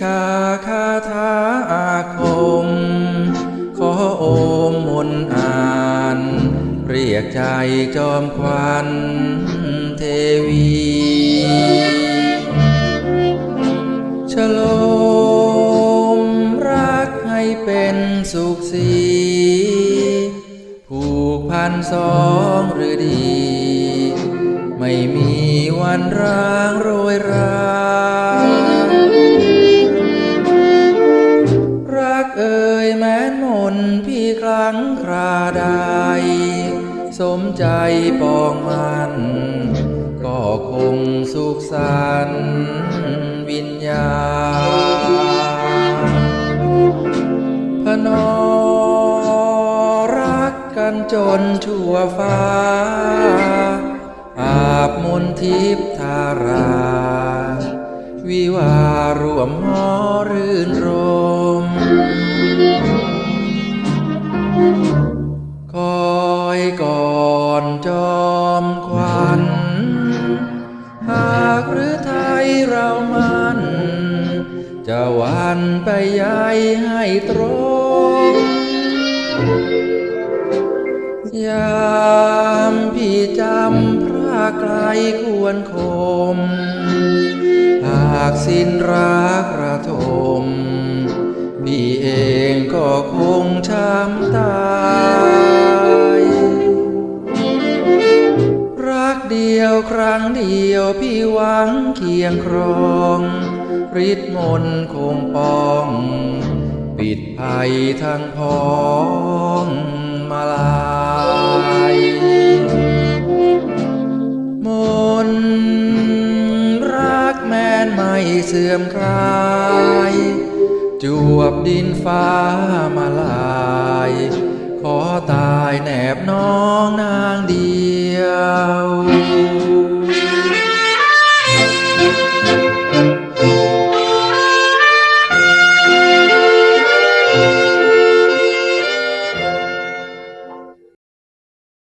ชาคาถาอาคม ขอโอมมนอ่าน เรียกใจจอมควันเทวีฉลมรักให้เป็นสุขสีผูกพันสองหรือดี ไม่มีวันร้างโรยรา สังคราใด สมใจปองมัน ก็คงสุขสันวิญญาณพนอรักกันจนชั่วฟ้า อาบมนทิพย์ทารา วิวารวมหอรื่นรม คอยก่อนจอมควันหากหรือไทยเรามันจะหวันไปใยให้ตรงยามพี่จำพระไกลควรคม หากสิ้นรักระทม พี่เองก็คงช้ำตายรักเดียวครั้งเดียวพี่หวังเคียงครองฤทธิ์มนคงปอง ปิดภัยทั้งพ้องมาลายมนรักแม้นไม่เสื่อมคลาย จวบดินฟ้ามาลาย ขอตายแนบน้องนางเดีย